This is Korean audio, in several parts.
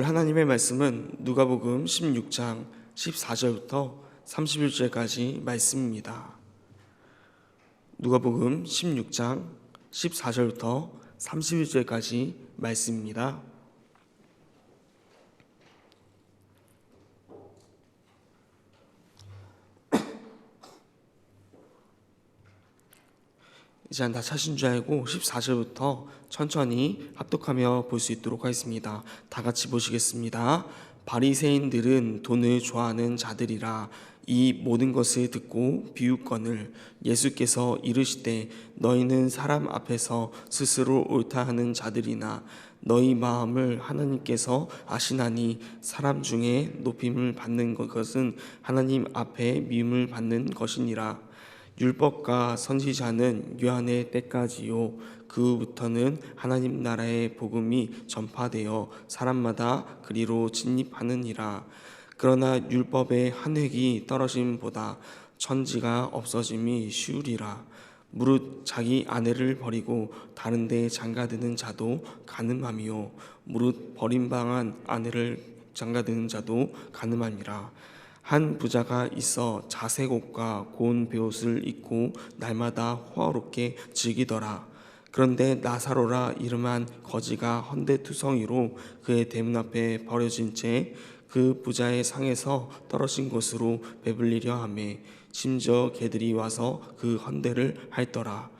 오늘 하나님의 말씀은 누가복음 16장 14절부터 31절까지 말씀입니다. 누가복음 16장 14절부터 31절까지 말씀입니다. 이제 다 차신 줄 알고 14절부터 천천히 합독하며 볼 수 있도록 하겠습니다. 다 같이 보시겠습니다. 바리새인들은 돈을 좋아하는 자들이라 이 모든 것을 듣고 비웃건을 예수께서 이르시되 너희는 사람 앞에서 스스로 옳다 하는 자들이나 너희 마음을 하나님께서 아시나니 사람 중에 높임을 받는 것은 하나님 앞에 미움을 받는 것이니라 율법과 선지자는 요한의 때까지요 그 후부터는 하나님 나라의 복음이 전파되어 사람마다 그리로 진입하느니라. 그러나 율법의 한 획이 떨어짐보다 천지가 없어짐이 쉬우리라. 무릇 자기 아내를 버리고 다른 데 장가드는 자도 가늠함이요. 무릇 버림당한 아내를 장가드는 자도 가늠함이라. 한 부자가 있어 자색 옷과 고운 베옷을 입고 날마다 호화롭게 즐기더라. 그런데 나사로라 이름한 거지가 헌데투성이로 그의 대문 앞에 버려진 채 그 부자의 상에서 떨어진 곳으로 배불리려 하매 심지어 개들이 와서 그 헌대를 핥더라.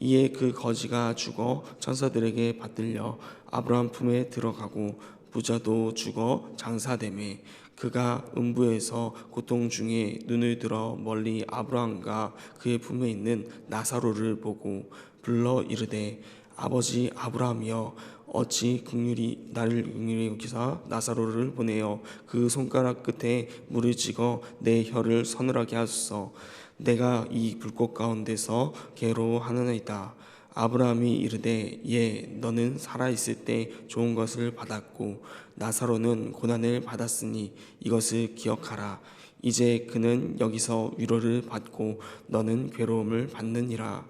이에 그 거지가 죽어 천사들에게 받들려 아브라함 품에 들어가고 부자도 죽어 장사되매 그가 음부에서 고통 중에 눈을 들어 멀리 아브라함과 그의 품에 있는 나사로를 보고 불러 이르되 아버지 아브라함이여 어찌 긍휼히 나를 긍휼히 여기사 나사로를 보내어 그 손가락 끝에 물을 찍어 내 혀를 서늘하게 하소서. 내가 이 불꽃 가운데서 괴로워하느니이다. 아브라함이 이르되 예 너는 살아 있을 때 좋은 것을 받았고 나사로는 고난을 받았으니 이것을 기억하라. 이제 그는 여기서 위로를 받고 너는 괴로움을 받느니라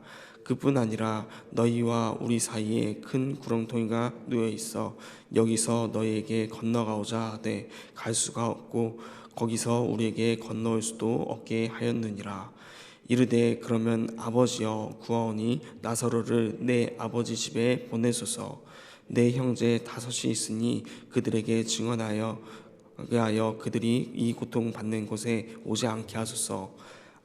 그뿐 아니라 너희와 우리 사이에 큰 구렁텅이가 놓여 있어 여기서 너희에게 건너가오자 하되 갈 수가 없고 거기서 우리에게 건너올 수도 없게 하였느니라. 이르되 그러면 아버지여 구하오니 나사로를 내 아버지 집에 보내소서. 내 형제 다섯이 있으니 그들에게 증언하여 그하여 그들이 이 고통 받는 곳에 오지 않게 하소서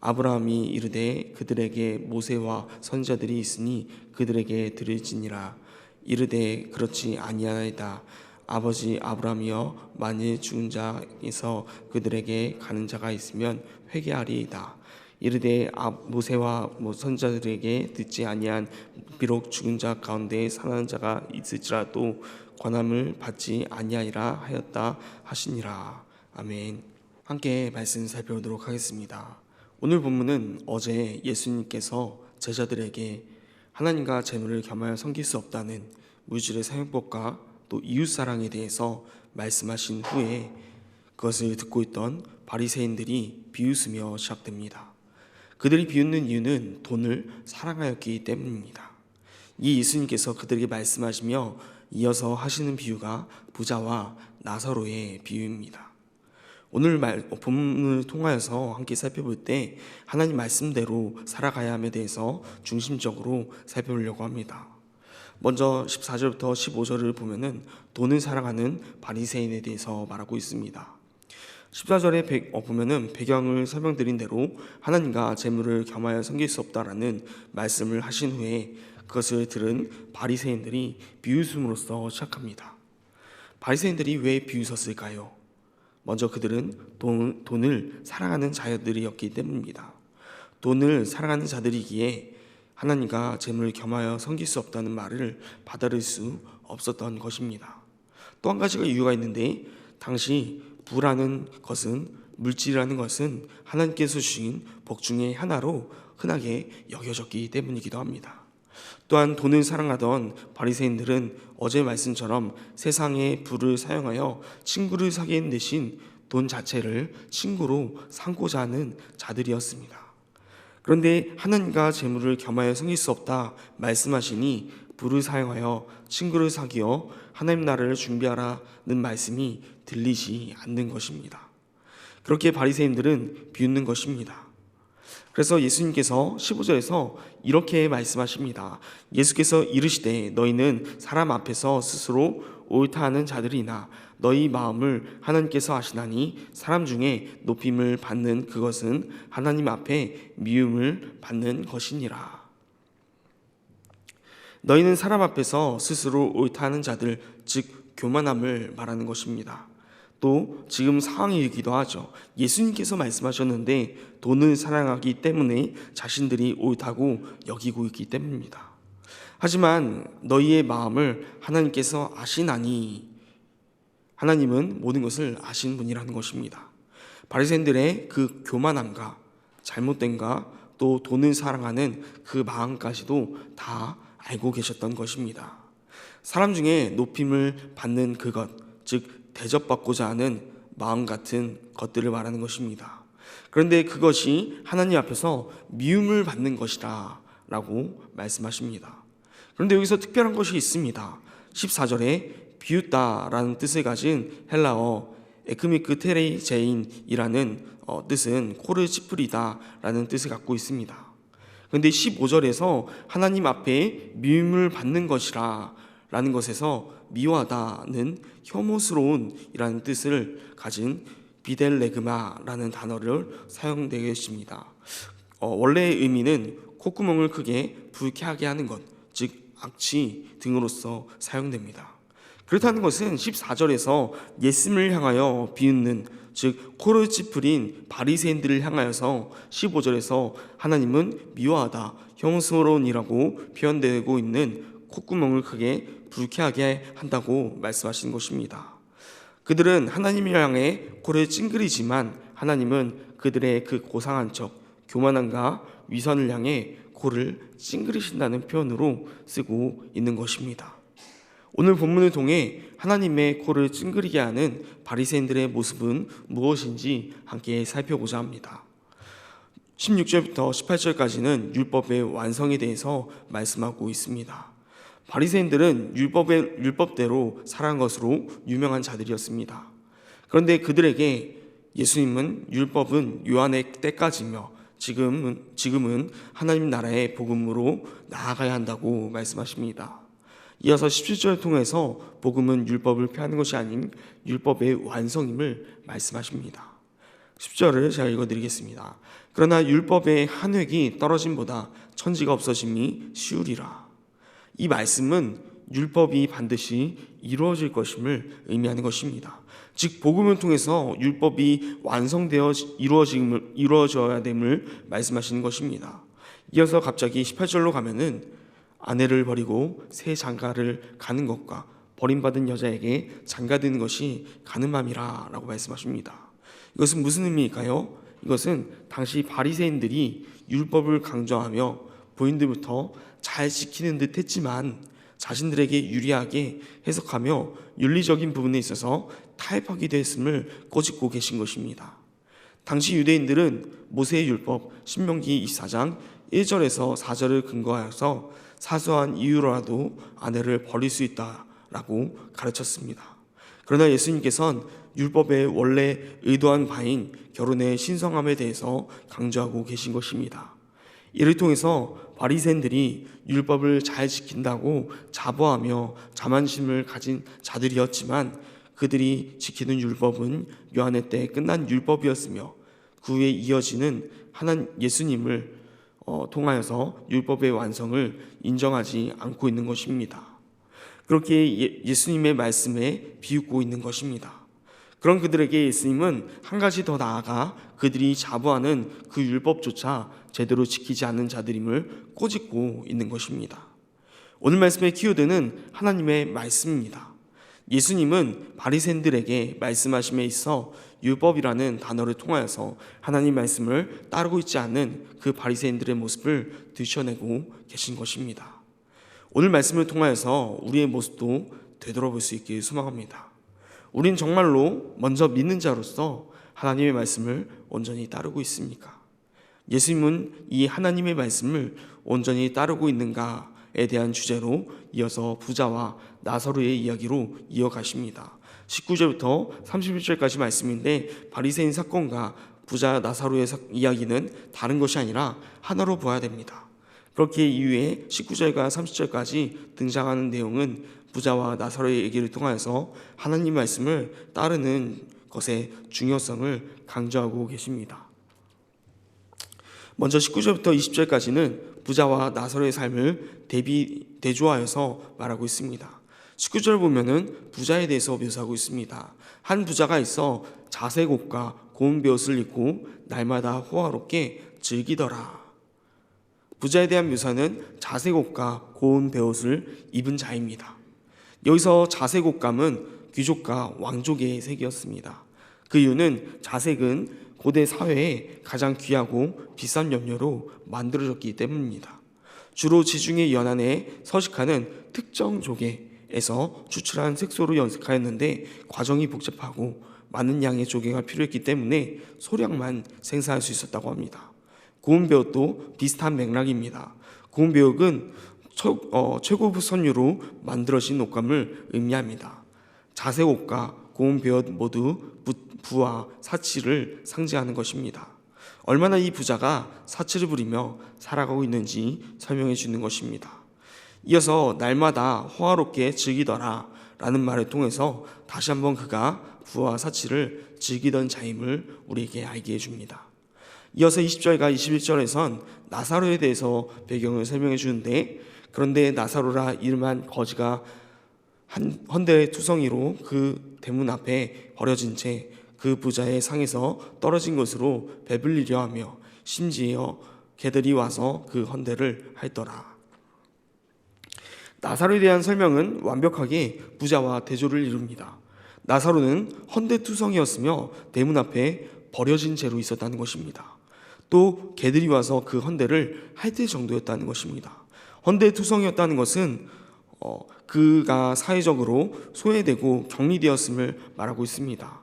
아브라함이 이르되 그들에게 모세와 선자들이 있으니 그들에게 들을지니라 이르되 그렇지 아니하나이다 아버지 아브라함이여 만일 죽은 자에서 그들에게 가는 자가 있으면 회개하리이다 이르되 아, 모세와 선자들에게 듣지 아니한 비록 죽은 자 가운데 사는 자가 있을지라도 권함을 받지 아니하리라 하였다 하시니라 아멘. 함께 말씀 살펴보도록 하겠습니다. 오늘 본문은 어제 예수님께서 제자들에게 하나님과 재물을 겸하여 섬길 수 없다는 물질의 사용법과 또 이웃 사랑에 대해서 말씀하신 후에 그것을 듣고 있던 바리새인들이 비웃으며 시작됩니다. 그들이 비웃는 이유는 돈을 사랑하였기 때문입니다. 이 예수님께서 그들에게 말씀하시며 이어서 하시는 비유가 부자와 나사로의 비유입니다. 오늘 말, 본문을 통하여서 함께 살펴볼 때 하나님 말씀대로 살아가야 함에 대해서 중심적으로 살펴보려고 합니다. 먼저 14절부터 15절을 보면은 돈을 사랑하는 바리새인에 대해서 말하고 있습니다. 14절에 어, 보면은 배경을 설명드린 대로 하나님과 재물을 겸하여 섬길 수 없다라는 말씀을 하신 후에 그것을 들은 바리새인들이 비웃음으로써 시작합니다. 바리새인들이 왜 비웃었을까요? 먼저 그들은 돈, 돈을 사랑하는 자들이었기 때문입니다. 돈을 사랑하는 자들이기에 하나님과 재물을 겸하여 섬길 수 없다는 말을 받아들일 수 없었던 것입니다. 또 한 가지가 이유가 있는데 당시 부라는 것은 물질이라는 것은 하나님께서 주신 복 중의 하나로 흔하게 여겨졌기 때문이기도 합니다. 또한 돈을 사랑하던 바리새인들은 어제 말씀처럼 세상의 부를 사용하여 친구를 사귀는 대신 돈 자체를 친구로 삼고자 하는 자들이었습니다. 그런데 하나님과 재물을 겸하여 섬길 수 없다 말씀하시니 부를 사용하여 친구를 사귀어 하나님 나라를 준비하라는 말씀이 들리지 않는 것입니다. 그렇게 바리새인들은 비웃는 것입니다. 그래서 예수님께서 15절에서 이렇게 말씀하십니다. 예수께서 이르시되 너희는 사람 앞에서 스스로 옳다 하는 자들이나 너희 마음을 하나님께서 아시나니 사람 중에 높임을 받는 그것은 하나님 앞에 미움을 받는 것이니라. 너희는 사람 앞에서 스스로 옳다 하는 자들 즉 교만함을 말하는 것입니다. 또 지금 상황이기도 하죠. 예수님께서 말씀하셨는데 돈을 사랑하기 때문에 자신들이 옳다고 여기고 있기 때문입니다. 하지만 너희의 마음을 하나님께서 아시나니 하나님은 모든 것을 아시는 분이라는 것입니다. 바리새인들의 그 교만함과 잘못된가 또 돈을 사랑하는 그 마음까지도 다 알고 계셨던 것입니다. 사람 중에 높임을 받는 그것, 즉 대접받고자 하는 마음 같은 것들을 말하는 것입니다. 그런데 그것이 하나님 앞에서 미움을 받는 것이다 라고 말씀하십니다. 그런데 여기서 특별한 것이 있습니다. 14절에 비웃다 라는 뜻을 가진 헬라어 에크미크 테레이제인이라는 어, 뜻은 코를 찌푸리다 라는 뜻을 갖고 있습니다. 그런데 15절에서 하나님 앞에 미움을 받는 것이라 라는 것에서 미워하다는 혐오스러운 이라는 뜻을 가진 비델레그마라는 단어를 사용되고 있습니다. 어, 원래의 의미는 콧구멍을 크게 불쾌하게 하는 것, 즉 악취 등으로서 사용됩니다. 그렇다는 것은 14절에서 예수님을 향하여 비웃는 즉 코를 찌푸린 바리새인들을 향하여서 15절에서 하나님은 미워하다, 혐오스러운이라고 표현되고 있는 콧구멍을 크게 불쾌하게 한다고 말씀하신 것입니다. 그들은 하나님을 향해 코를 찡그리지만 하나님은 그들의 그 고상한 척, 교만함과 위선을 향해 코를 찡그리신다는 표현으로 쓰고 있는 것입니다. 오늘 본문을 통해 하나님의 코를 찡그리게 하는 바리새인들의 모습은 무엇인지 함께 살펴보자 합니다. 16절부터 18절까지는 율법의 완성에 대해서 말씀하고 있습니다. 바리새인들은 율법의 율법대로 살아간 것으로 유명한 자들이었습니다. 그런데 그들에게 예수님은 율법은 요한의 때까지며 지금은 지금은 하나님 나라의 복음으로 나아가야 한다고 말씀하십니다. 이어서 17절을 통해서 복음은 율법을 폐하는 것이 아닌 율법의 완성임을 말씀하십니다. 10절을 제가 읽어드리겠습니다. 그러나 율법의 한 획이 떨어짐보다 천지가 없어짐이 쉬우리라. 이 말씀은 율법이 반드시 이루어질 것임을 의미하는 것입니다. 즉 복음을 통해서 율법이 완성되어 이루어짐을 이루어져야 됨을 말씀하시는 것입니다. 이어서 갑자기 18절로 가면은 아내를 버리고 새 장가를 가는 것과 버림받은 여자에게 장가드는 것이 가늠함이라라고 말씀하십니다. 이것은 무슨 의미일까요? 이것은 당시 바리새인들이 율법을 강조하며 본인들부터 잘 지키는 듯 했지만 자신들에게 유리하게 해석하며 윤리적인 부분에 있어서 타협하기도 했음을 꼬집고 계신 것입니다. 당시 유대인들은 모세의 율법 신명기 24장 1절에서 4절을 근거하여서 사소한 이유로라도 아내를 버릴 수 있다라고 가르쳤습니다. 그러나 예수님께서는 율법의 원래 의도한 바인 결혼의 신성함에 대해서 강조하고 계신 것입니다. 이를 통해서 바리새인들이 율법을 잘 지킨다고 자부하며 자만심을 가진 자들이었지만 그들이 지키는 율법은 요한의 때 끝난 율법이었으며 그 후에 이어지는 하나님 예수님을 어, 통하여서 율법의 완성을 인정하지 않고 있는 것입니다. 그렇게 예, 예수님의 말씀에 비웃고 있는 것입니다. 그런 그들에게 예수님은 한 가지 더 나아가 그들이 자부하는 그 율법조차 제대로 지키지 않는 자들임을 꼬집고 있는 것입니다. 오늘 말씀의 키워드는 하나님의 말씀입니다. 예수님은 바리새인들에게 말씀하심에 있어 율법이라는 단어를 통하여서 하나님 말씀을 따르고 있지 않는 그 바리새인들의 모습을 드셔내고 계신 것입니다. 오늘 말씀을 통하여서 우리의 모습도 되돌아볼 수 있길 소망합니다. 우린 정말로 먼저 믿는 자로서 하나님의 말씀을 온전히 따르고 있습니까? 예수님은 이 하나님의 말씀을 온전히 따르고 있는가에 대한 주제로 이어서 부자와 나사로의 이야기로 이어가십니다. 19절부터 31절까지 말씀인데 바리새인 사건과 부자 나사로의 사- 이야기는 다른 것이 아니라 하나로 보아야 됩니다. 그렇게 이후에 19절과 30절까지 등장하는 내용은 부자와 나사로의 얘기를 통하여서 하나님 말씀을 따르는 것의 중요성을 강조하고 계십니다. 먼저 19절부터 20절까지는 부자와 나사로의 삶을 대비 대조하여서 말하고 있습니다. 19절 보면은 부자에 대해서 묘사하고 있습니다. 한 부자가 있어 자색 옷과 고운 베옷을 입고 날마다 호화롭게 즐기더라. 부자에 대한 묘사는 자색 옷과 고운 베옷을 입은 자입니다. 여기서 자색 옷감은 귀족과 왕족의 색이었습니다. 그 이유는 자색은 고대 사회에 가장 귀하고 비싼 염료로 만들어졌기 때문입니다. 주로 지중해 연안에 서식하는 특정 조개에서 추출한 색소로 연색하였는데 과정이 복잡하고 많은 양의 조개가 필요했기 때문에 소량만 생산할 수 있었다고 합니다. 고운 배옷도 비슷한 맥락입니다. 고운 어, 최고급 선유로 만들어진 옷감을 의미합니다. 자색 옷과 고운 배옷 모두 부, 부와 사치를 상징하는 것입니다. 얼마나 이 부자가 사치를 부리며 살아가고 있는지 설명해 주는 것입니다. 이어서 날마다 호화롭게 즐기더라 라는 말을 통해서 다시 한번 그가 부와 사치를 즐기던 자임을 우리에게 알게 해줍니다. 이어서 20절과 21절에선 나사로에 대해서 배경을 설명해 주는데 그런데 나사로라 이름한 거지가 한 헌대의 투성이로 그 대문 앞에 버려진 채 그 부자의 상에서 떨어진 것으로 배불리려 하며 심지어 개들이 와서 그 헌대를 핥더라. 나사로에 대한 설명은 완벽하게 부자와 대조를 이룹니다. 나사로는 헌대투성이었으며 대문 앞에 버려진 채로 있었다는 것입니다. 또 개들이 와서 그 헌대를 핥을 정도였다는 것입니다. 헌대투성이었다는 것은 어, 그가 사회적으로 소외되고 격리되었음을 말하고 있습니다.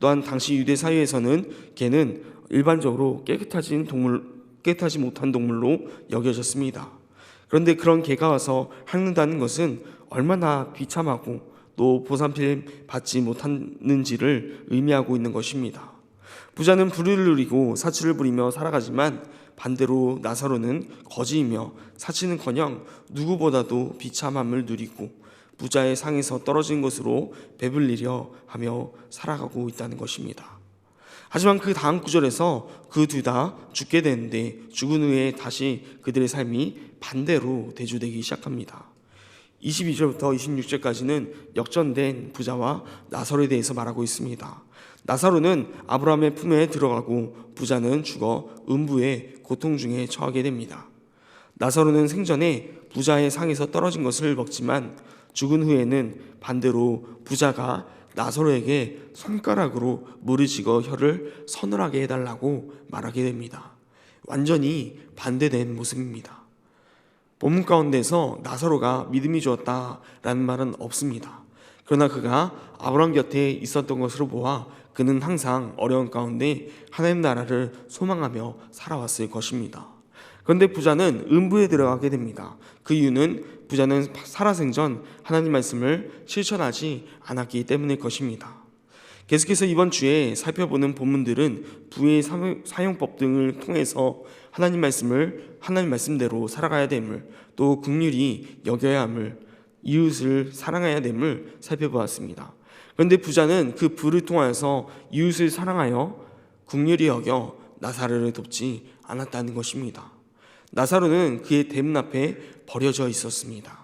또한 당시 유대 사회에서는 개는 일반적으로 깨끗하진 동물 깨끗하지 못한 동물로 여겨졌습니다. 그런데 그런 개가 와서 핥는다는 것은 얼마나 비참하고 또 보상필 받지 못하는지를 의미하고 있는 것입니다. 부자는 불의를 누리고 사치를 부리며 살아가지만 반대로 나사로는 거지이며 사치는커녕 누구보다도 비참함을 누리고 부자의 상에서 떨어진 것으로 배불리려 하며 살아가고 있다는 것입니다. 하지만 그 다음 구절에서 그 둘 다 죽게 되는데 죽은 후에 다시 그들의 삶이 반대로 대조되기 시작합니다. 22절부터 26절까지는 역전된 부자와 나사로에 대해서 말하고 있습니다. 나사로는 아브라함의 품에 들어가고 부자는 죽어 음부의 고통 중에 처하게 됩니다. 나사로는 생전에 부자의 상에서 떨어진 것을 먹지만 죽은 후에는 반대로 부자가 나사로에게 손가락으로 물을 찍어 혀를 서늘하게 해달라고 말하게 됩니다. 완전히 반대된 모습입니다. 본문 가운데서 나사로가 믿음이 좋았다라는 말은 없습니다. 그러나 그가 아브라함 곁에 있었던 것으로 보아 그는 항상 어려운 가운데 하나님 나라를 소망하며 살아왔을 것입니다. 그런데 부자는 음부에 들어가게 됩니다. 그 이유는 부자는 살아생전 하나님 말씀을 실천하지 않았기 때문일 것입니다. 계속해서 이번 주에 살펴보는 본문들은 부의 사용법 등을 통해서 하나님 말씀을 하나님 말씀대로 살아가야 됨을 또 국률이 여겨야 함을 이웃을 사랑해야 됨을 살펴보았습니다. 그런데 부자는 그 부를 통하여서 이웃을 사랑하여 국률이 여겨 나사로를 돕지 않았다는 것입니다. 나사로는 그의 대문 앞에 버려져 있었습니다.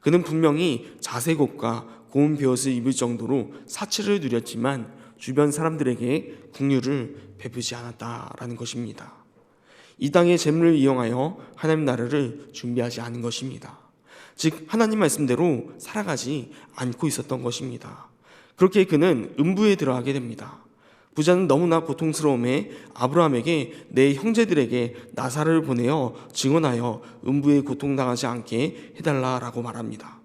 그는 분명히 자색옷과 고운 베옷을 입을 정도로 사치를 누렸지만 주변 사람들에게 국류를 베푸지 않았다라는 것입니다. 이 땅의 재물을 이용하여 하나님 나라를 준비하지 않은 것입니다. 즉 하나님 말씀대로 살아가지 않고 있었던 것입니다. 그렇게 그는 음부에 들어가게 됩니다. 부자는 너무나 고통스러움에 아브라함에게 내 형제들에게 나사를 보내어 증언하여 음부에 고통당하지 않게 해달라라고 말합니다.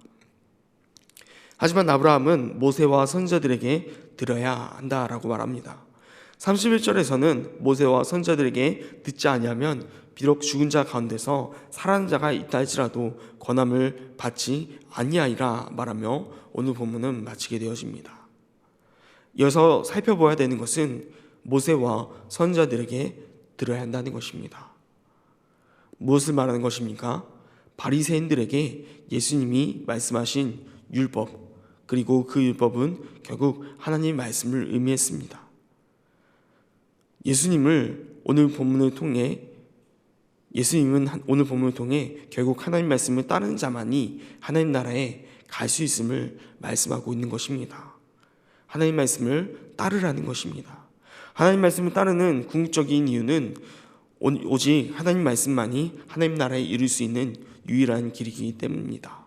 하지만 아브라함은 모세와 선자들에게 들어야 한다라고 말합니다. 31절에서는 모세와 선자들에게 듣지 아니하면 비록 죽은 자 가운데서 살아난 자가 있다 할지라도 권함을 받지 아니하리라 말하며 오늘 본문은 마치게 되어집니다. 이어서 살펴보아야 되는 것은 모세와 선자들에게 들어야 한다는 것입니다. 무엇을 말하는 것입니까? 바리새인들에게 예수님이 말씀하신 율법 그리고 그 율법은 결국 하나님 말씀을 의미했습니다. 예수님을 오늘 본문을 통해 예수님은 한- 오늘 본문을 통해 결국 하나님 말씀을 따르는 자만이 하나님 나라에 갈 수 있음을 말씀하고 있는 것입니다. 하나님 말씀을 따르라는 것입니다. 하나님 말씀을 따르는 궁극적인 이유는 오- 오직 하나님 말씀만이 하나님 나라에 이룰 수 있는 유일한 길이기 때문입니다.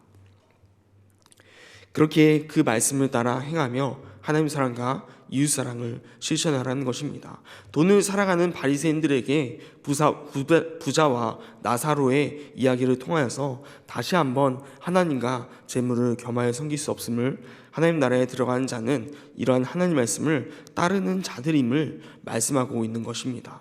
그렇게 그 말씀을 따라 행하며 하나님 사랑과 이웃 사랑을 실천하라는 것입니다. 돈을 살아가는 바리새인들에게 부자- 부자 와 나사로의 이야기를 통하여서 다시 한번 하나님과 재물을 겸하여 섬길 수 없음을 하나님 나라에 들어가는 자는 이러한 하나님 말씀을 따르는 자들임을 말씀하고 있는 것입니다.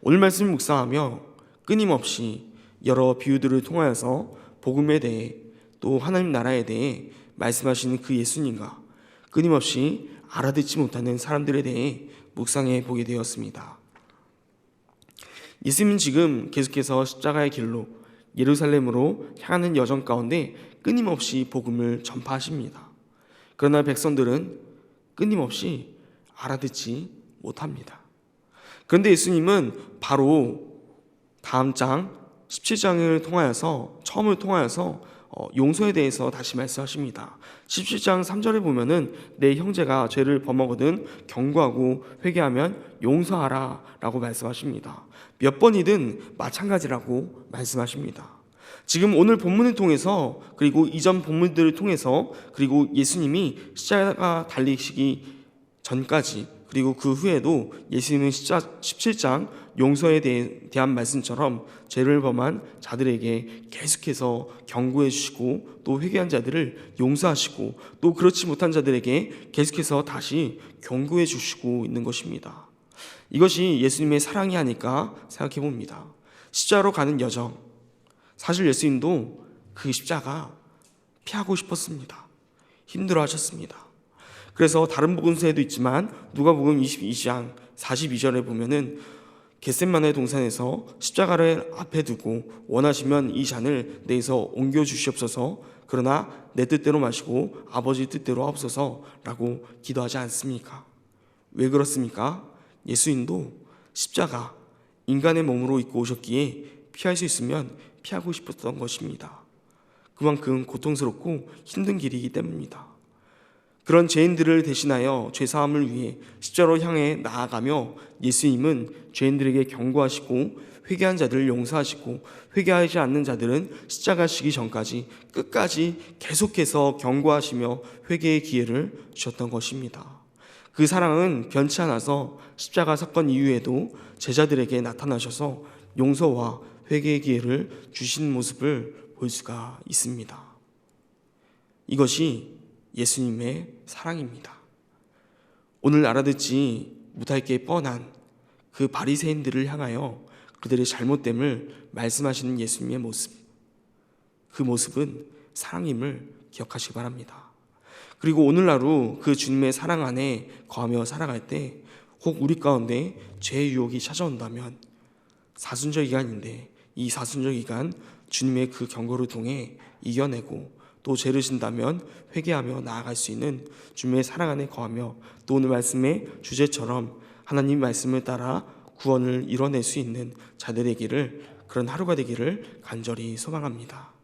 오늘 말씀을 묵상하며 끊임없이 여러 비유들을 통하여서 복음에 대해 또 하나님 나라에 대해 말씀하시는 그 예수님과 끊임없이 알아듣지 못하는 사람들에 대해 묵상해 보게 되었습니다. 예수님은 지금 계속해서 십자가의 길로 예루살렘으로 향하는 여정 가운데 끊임없이 복음을 전파하십니다. 그러나 백성들은 끊임없이 알아듣지 못합니다. 그런데 예수님은 바로 다음 장 17장을 통하여서 처음을 통하여서 어, 용서에 대해서 다시 말씀하십니다. 17장 3절에 보면은 내 형제가 죄를 범하거든 경고하고 회개하면 용서하라 라고 말씀하십니다. 몇 번이든 마찬가지라고 말씀하십니다. 지금 오늘 본문을 통해서 그리고 이전 본문들을 통해서 그리고 예수님이 십자가 달리시기 전까지 그리고 그 후에도 예수님은 17장 용서에 대한 말씀처럼 죄를 범한 자들에게 계속해서 경고해 주시고 또 회개한 자들을 용서하시고 또 그렇지 못한 자들에게 계속해서 다시 경고해 주시고 있는 것입니다. 이것이 예수님의 사랑이 아닐까 생각해 봅니다. 십자로 가는 여정. 사실 예수님도 그 십자가 피하고 싶었습니다. 힘들어 하셨습니다. 그래서 다른 복음서에도 있지만 누가복음 22장 42절에 보면은 겟셋만의 동산에서 십자가를 앞에 두고 원하시면 이 잔을 내에서 옮겨 주시옵소서 그러나 내 뜻대로 마시고 아버지 뜻대로 하옵소서라고 기도하지 않습니까? 왜 그렇습니까? 예수님도 십자가 인간의 몸으로 입고 오셨기에 피할 수 있으면 피하고 싶었던 것입니다. 그만큼 고통스럽고 힘든 길이기 때문입니다. 그런 죄인들을 대신하여 죄사함을 위해 십자로 향해 나아가며 예수님은 죄인들에게 경고하시고 회개한 자들을 용서하시고 회개하지 않는 자들은 십자가 시기 전까지 끝까지 계속해서 경고하시며 회개의 기회를 주셨던 것입니다. 그 사랑은 변치 않아서 십자가 사건 이후에도 제자들에게 나타나셔서 용서와 회개의 기회를 주신 모습을 볼 수가 있습니다. 이것이 예수님의 사랑입니다. 오늘 알아듣지 못할 게 뻔한 그 바리새인들을 향하여 그들의 잘못됨을 말씀하시는 예수님의 모습. 그 모습은 사랑임을 기억하시기 바랍니다. 그리고 오늘 하루 그 주님의 사랑 안에 거하며 살아갈 때 혹 우리 가운데 죄의 유혹이 찾아온다면 사순절 기간인데 이 사순절 기간 주님의 그 경고를 통해 이겨내고 또 죄를 진다면 회개하며 나아갈 수 있는 주님의 사랑 안에 거하며 또 오늘 말씀의 주제처럼 하나님 말씀을 따라 구원을 이뤄낼 수 있는 자들의 길을 그런 하루가 되기를 간절히 소망합니다.